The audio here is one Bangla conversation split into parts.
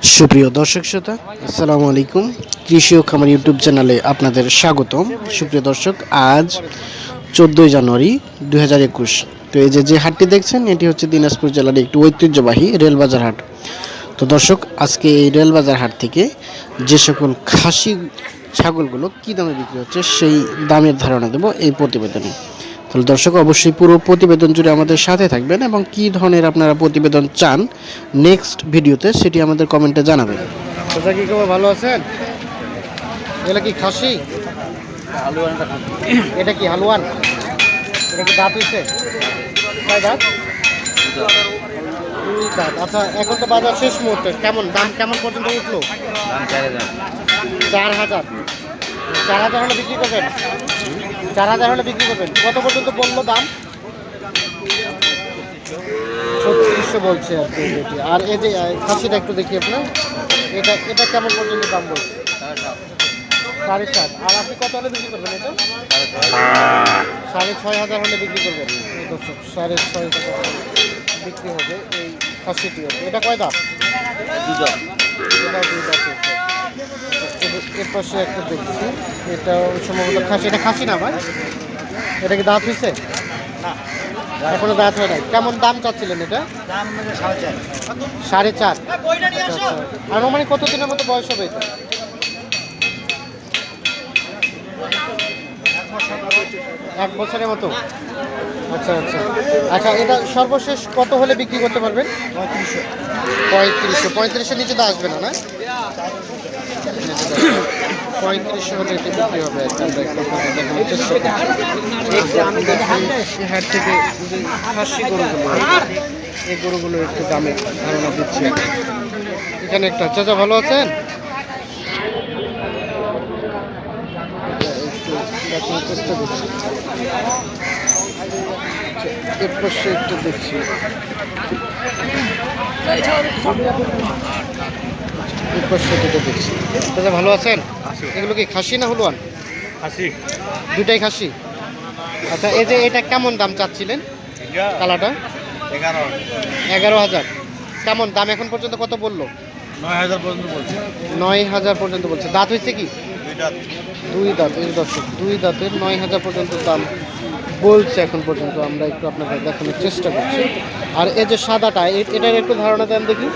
সুপ্রিয় দর্শক শ্রোতা, আসসালামু আলাইকুম। কৃষি ও খামার ইউটিউব চ্যানেলে আপনাদের স্বাগতম। সুপ্রিয় দর্শক, আজ চোদ্দোই জানুয়ারি দুই হাজার একুশ। তো এই যে যে হাটটি দেখছেন, এটি হচ্ছে দিনাজপুর জেলার একটি ঐতিহ্যবাহী রেলবাজার হাট। তো দর্শক, আজকে এই রেলবাজার হাট থেকে যে সকল খাসি ছাগলগুলো কী দামে বিক্রি হচ্ছে, সেই দামের ধারণা দেবো এই প্রতিবেদনে। তাহলে দর্শক অবশ্যই পুরো প্রতিবেদন জুড়ে আমাদের সাথে থাকবেন এবং কী ধরনের আপনারা প্রতিবেদন চান নেক্সট ভিডিওতে সেটি আমাদের কমেন্টে জানাবেন। দাদা কি খবর ভালো আছেন? এটা কি খাসি? এটা কি হালুয়ান? এটা কি দাঁত দাঁত? আচ্ছা এখন তো বাজার শেষ মুহূর্তে। কেমন? দাম কেমন পর্যন্ত উঠল? চার হাজার। চার হাজার হলে বিক্রি করবেন? চার হাজার হলে বিক্রি করবেন। কত পর্যন্ত বলল দাম? ছত্রিশশো বলছে আর কি আর এই যে খাসিটা একটু দেখি আপনার। এটা এটা কেমন পর্যন্ত দাম বলছে? সাড়ে চার। আর আপনি কত হলে বিক্রি করবেন এটা? সাড়ে ছয় হাজার হলে বিক্রি করবেন। দর্শক সাড়ে ছয় হাজার বিক্রি হবে এই খাসিটি এটা কয় দাম এটা দুই। এর- এর পাশে একটা দেখছি। এটা সম্ভবত খাসি। এটা খাসি না ভাই? এটা কি দাঁত হয়েছে এখনও দাঁত হয় নাই। কেমন দাম চাচ্ছিলেন এটা? সাড়ে চার। আচ্ছা, আচ্ছা। আনুমানিক কত দিনের মতো বয়স হবে এটা? এক বছরের মতো? আচ্ছা আচ্ছা। আচ্ছা এটা সর্বশেষ কত হলে বিক্রি করতে পারবেন? পঁয়ত্রিশশো। পঁয়ত্রিশশো। নিচে তো আসবে না না? পঁয়ত্রিশশো হলে এটা বিক্রি হবে। আমরা একটু দেখানোর চেষ্টা করছি যে আমি দেখি এই হাট থেকে খাসি গরুগুলো এই গরুগুলো একটু দামে ধারণা দিচ্ছি। এখানে একটা চাচা ভালো আছেন? আচ্ছা, দেখছি। ভালো আছেন? এগুলো কি খাসি না হলুয়ান? খাসি। দুটাই খাসি? আচ্ছা এই যে এটা কেমন দাম চাচ্ছিলেন কালাটা এগারো এগারো হাজার। কেমন দাম এখন পর্যন্ত কত বলল? নয় হাজার পর্যন্ত বলছি। নয় হাজার পর্যন্ত বলছে। দাঁত হয়েছে কি? দুই দাঁত। এই দর্শক দুই দাঁতের নয় হাজার পর্যন্ত দাম বলছে এখন পর্যন্ত। আমরা একটু আপনাকে দেখানোর চেষ্টা করছি। আর এই যে সাদাটা এটার একটু ধারণা দেন দেখি।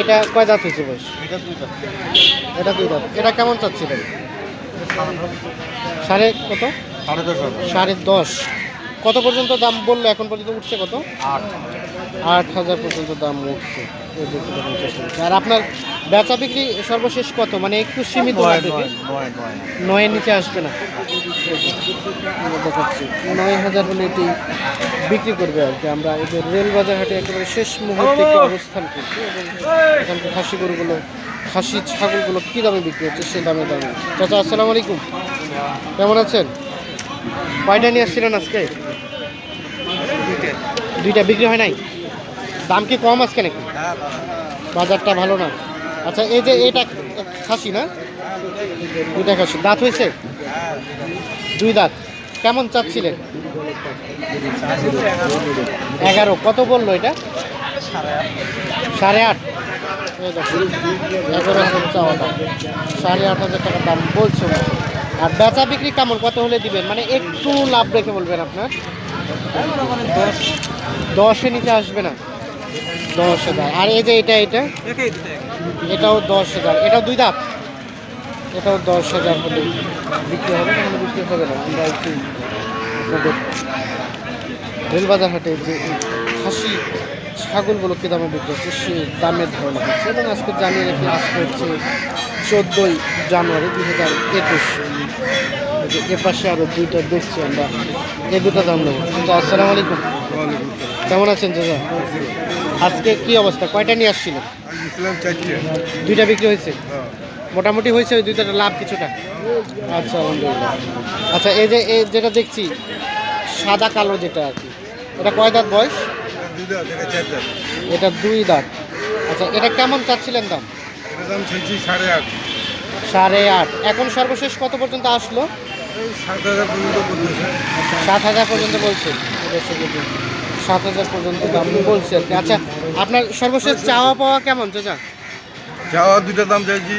এটা কয় দাঁত হয়েছে বয়স? এটা দুই দাঁত। এটা কেমন চাচ্ছিলেন? সাড়ে কত? সাড়ে দশ সাড়ে দশ। কত পর্যন্ত দাম বলল? এখন পর্যন্ত উঠছে কত? আট। আট হাজার পর্যন্ত দাম উঠছে। আর আপনার বেচা বিক্রি সর্বশেষ কত? মানে একটু সীমিত নয়ের নিচে আসবে না। দেখাচ্ছি। নয় হাজার হলে এটি বিক্রি করবে আর কি। আমরা এই যে রেল হাটে একেবারে শেষ মুহূর্তে অবস্থান করছি এবং এখানকার খাসি গরুগুলো খাসি ছাগলগুলো কী দামে বিক্রি হচ্ছে সেই দামে দামে চাচা আসসালামু আলাইকুম। কেমন আছেন? কয়টা নিয়ে আসছিলেন আজকে? দুইটা বিক্রি হয় নাই? দাম কি কম আজকে নাকি? বাজারটা ভালো না। আচ্ছা এই যে এটা খাসি না? দুইটা খাসি। দাঁত হয়েছে? দুই দাঁত। কেমন চাচ্ছিলেন? এগারো। কত বলল এটা? সাড়ে আট। এগারো হাজার চাওয়া দাম। সাড়ে আট হাজার টাকার দাম বলছে। আর বেচা বিক্রি কেমন? কত হলে দিবেন? মানে একটু লাভ রেখে বলবেন আপনার। দশ। দশের নিচে আসবে না। দশ হাজার। আর এই যে এটা এটা? এটাও দশ হাজার। এটাও দুই দাঁত? এটাও দশ হাজার হলে বিক্রি হবে না? বিক্রি হবে না। আমরা একটু আপনাদের রেলবাজার হাটে যে খাসি ছাগলগুলো কী দামে বিক্রি হচ্ছে সে দামের ধারণা হচ্ছে। এবং আজকে জানিয়ে রেখে আজকে হচ্ছে চোদ্দোই জানুয়ারি দুই হাজার একুশ। এ পাশে আরও দুইটা দেখছি আমরা। এই দুটো দাম নেব। কিন্তু আসসালামু আলাইকুম। কেমন আছেন চাচা? আজকে কি অবস্থা? কয়টা নিয়ে চারটে। দুইটা বিক্রি হয়েছে? মোটামুটি হয়েছে ওই দুইটা লাভ কিছুটা? আচ্ছা আলহামদুলিল্লাহ। আচ্ছা এই যে এই যেটা দেখছি সাদা কালো যেটা আর কি এটা কয় দাঁত বয়স? এটা দুই দাঁত আচ্ছা এটা কেমন চাচ্ছিলেন দাম? দাম চাইছি সাড়ে আট। সাড়ে আট। এখন সর্বশেষ কত পর্যন্ত আসলো? সাত হাজার পর্যন্ত বলতেছে। সাত হাজার পর্যন্ত বলছে। সাত হাজার পর্যন্ত দাম বলছে আর কি। আচ্ছা আপনার সর্বশেষ চাওয়া পাওয়া কেমন চাচা? যাওয়া দুইটা দাম চাইছি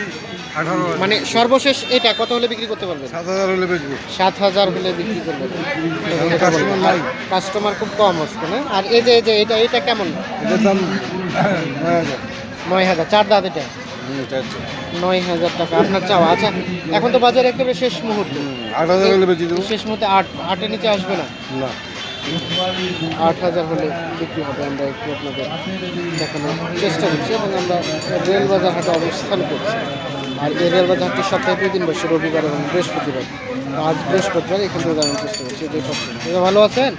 আঠারো মানে সর্বশেষ এটা কত হলে বিক্রি করতে পারবেন? সাত হাজার হলে বেচবো। সাত হাজার হলে বিক্রি করবেন। কাস্টমার খুব কম আসছে না? আর এই যে এই যে এটা এটা কেমন? এটার দাম নয় হাজার। চার দাঁত এটা? নয় হাজার টাকা আপনার চাওয়া। আচ্ছা এখন তো বাজারে একেবারে শেষ মুহূর্ত। আট হাজার হলে বেচে দেবো। শেষ মুহূর্তে আট আটের নিচে আসবে না? না। আট হাজার হলে বিক্রি হবে। আমরা একটু আপনাদের দেখানোর চেষ্টা করছি এবং আমরা রেল বাজার হাটে অবস্থান করছি। আর এই রেল বাজার হাটটি সপ্তাহে দুই দিন বসে রবিবার এবং বৃহস্পতিবার। আজ বৃহস্পতিবার এখান থেকে জানার চেষ্টা করছি। যে দাদা ভালো আছেন?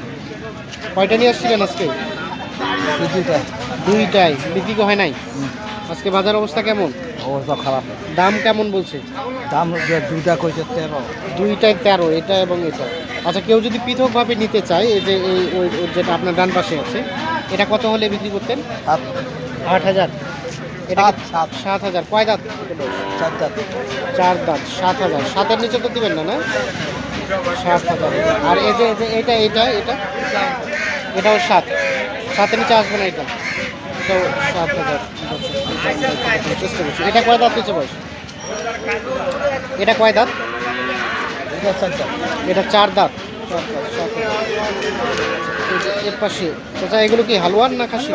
কয়টা নিয়ে আসছিলেন আজকে? দুইটা দুইটাই। বিক্রি হয় নাই? আজকে বাজার অবস্থা কেমন? অবস্থা খারাপ। দাম কেমন বলছে? দাম দুইটা কইছে তেরো। দুইটাই তেরো এটা এবং এটা। আচ্ছা কেউ যদি পৃথকভাবে নিতে চায় এই যে এই যেটা আপনার ডান পাশে আছে এটা কত হলে বিক্রি করতেন? আট হাজার। এটা সাত, হাজার। কয় দাঁত? চারটা চার দাঁত সাত হাজার। সাতের নিচে তো দিবেন না না? সাত হাজার। আর এই যে এই যে এটা এটা এটা? এটাও সাত। সাতের নিচে আসবে না এটা? এটাও সাত হাজার। চেষ্টা করছি এটা কয় দাঁত হচ্ছে বয়স? এটা কয় দাঁত? এটা চার দাঁত। এর পাশে চাচা এগুলো কি হালুয়ান না খাসি?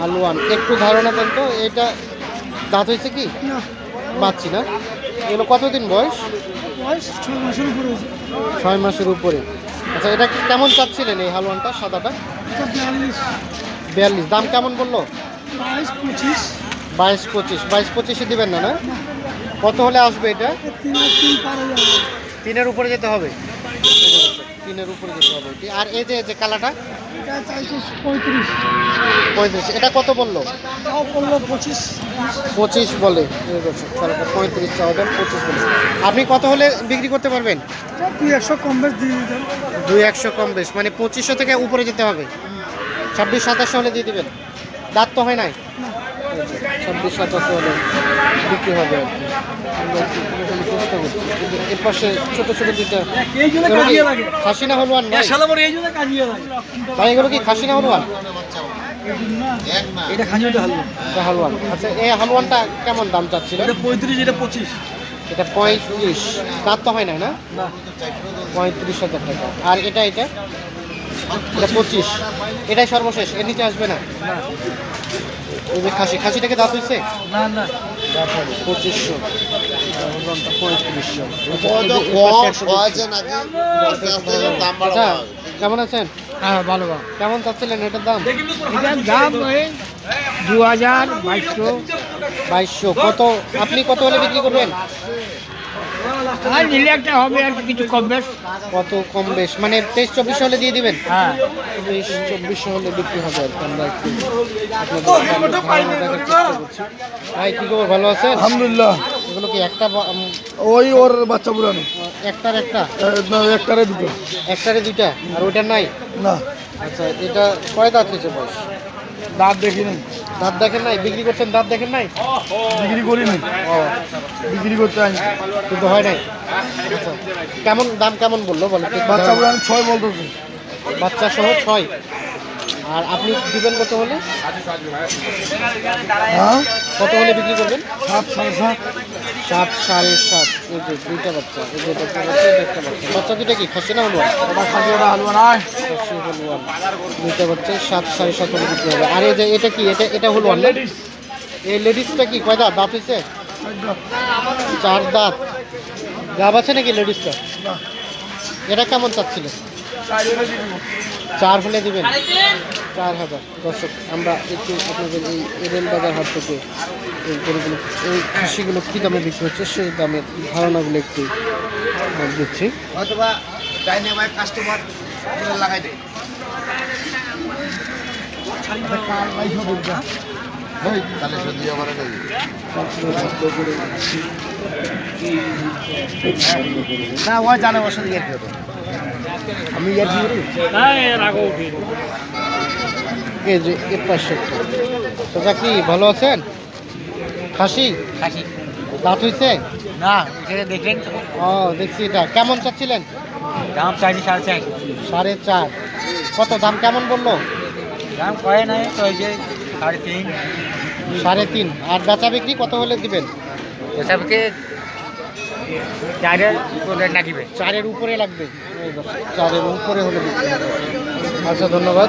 হালুয়ান একটু ধারণা দেন তো এটা দাঁত হয়েছে কি? পাচ্ছি না? এগুলো কতদিন বয়স? ছয় মাসের উপরে আচ্ছা এটা কেমন চাচ্ছিলেন এই হালুয়ানটা সাদাটা? বিয়াল্লিশ। দাম কেমন বলল? বাইশ পঁচিশ। বাইশ পঁচিশে। দিবেন না না? কত হলে আসবে এটা? তিনের উপরে যেতে হবে। তিনের উপরে যেতে হবে। আর এই যে কালাটা? পঁয়ত্রিশ। এটা কত বলল? পঁচিশ। পঁচিশ বলে। পঁয়ত্রিশ চাওয়া পঁচিশ বলে। আপনি কত হলে বিক্রি করতে পারবেন? দুই একশো কম বেশ দিয়ে দুই একশো কম বেশ। মানে পঁচিশশো থেকে উপরে যেতে হবে। ছাব্বিশ সাতাশশো হলে দিয়ে দেবেন। দাঁত তো হয় নাই? ছাব্বিশ সাতাশশো হলে বিক্রি হবে আর কি। আমরা একটু চেষ্টা করছি এই এর পাশে ছোটো ছোটো দুইটা কি খাসি না ভাই এগুলো খাসি না এটা খাজিটা হালুয়া। হালুয়ান। আচ্ছা এই হালুয়ানটা কেমন দাম চাচ্ছিল এটা পঁয়ত্রিশ এটা পঁচিশ। এটা পঁয়ত্রিশ। দাঁত তো হয় না? না। পঁয়ত্রিশ হাজার টাকা। আর এটা এটা? এটা পঁচিশ। এটাই সর্বশেষ এর নিচে আসবে না। এই যে খাসি খাসিটাকে দাঁত হয়েছে? না না। দাঁত হবে পঁচিশশো। পঁয়ত্রিশশো। আচ্ছা কেমন আছেন? হ্যাঁ ভালো ভালো। কেমন চাচ্ছিলেন এটার দাম? এটার দাম ওই দু হাজার বাইশশো। বাইশশো। কত? আপনি কত হলে বিক্রি করবেন? আর নিলে একটা হবে আর কিছু কম বেশ। কত কম বেশ? মানে তেইশ চব্বিশ হলে দিয়ে দিবেন? হ্যাঁ। তেইশ চব্বিশশো হলে বিক্রি হবে আর কি আমরা একটু ভাই কি খবর? ভালো আছেন? আলহামদুলিল্লাহ। এগুলো কি একটা ওই ওর বাচ্চা বুড়ানো একটার একটা? একটারে দুটো। একটারে দুইটা? আর ওইটার নাই? না। আচ্ছা এটা কয় দাঁত হয়েছে বয়স? দাঁত দেখি নাই দাঁত দেখেন নাই? বিক্রি করছেন দাঁত দেখেন নাই? বিক্রি করি নাই ও বিক্রি করতে আনি কিন্তু হয় নাই? আচ্ছা। কেমন দাম কেমন বলল? বলে একটু বাচ্চা ধারণা- ছয় বলতেছে। বাচ্চা সহ ছয়। আর আপনি দিবেন কত হলে? হ্যাঁ? কত হলে বিক্রি করবেন? সাত সাড়ে সাত। সাত সাড়ে সাত। এই যে দুইটা বাচ্চা এই যে একটা বাচ্চা বাচ্চা। দুইটা কি খাসি না হলুয়া? খাসি ওটা হালুয়া নাই দুইটা বাচ্চা সাত সাড়ে সাত হলে বিক্রি হবে। আর এই যে এটা কি? এটা এটা হলুয়া না এই লেডিসটা কি? কয় দাঁত? দাঁত হয়েছে চার দাঁত। গাব আছে নাকি লেডিসটা? এটা কেমন চাচ্ছিল চার হলে দিবেন? চার হাজার। দর্শক আমরা একটু আপনাদের এই রেল বাজার হাট থেকে এই গরুগুলো এই কৃষিগুলো কী দামে বিক্রি হচ্ছে? সেই দামের ধারণাগুলো একটু দিচ্ছি। ডাইনামাইট কাস্টমার লাগাই দে না ওই জানে ওর সাথে আমি। চাচা কি ভালো আছেন? খাসি? খাসি। দাঁত হয়েছে না দেখলেন ও দেখছি এটা। কেমন চাচ্ছিলেন? দাম চাইছি সাড়ে চার। সাড়ে চার। কত দাম কেমন বলল? দাম কয় নাই তো এই যে সাড়ে তিন। সাড়ে তিন। আর বেচা বিক্রি কত হলে দিবেন? এসবকে চারের উপরে লাগবে। চারের উপরে লাগবে। এই চারের উপরে হলে বিক্রি আচ্ছা ধন্যবাদ।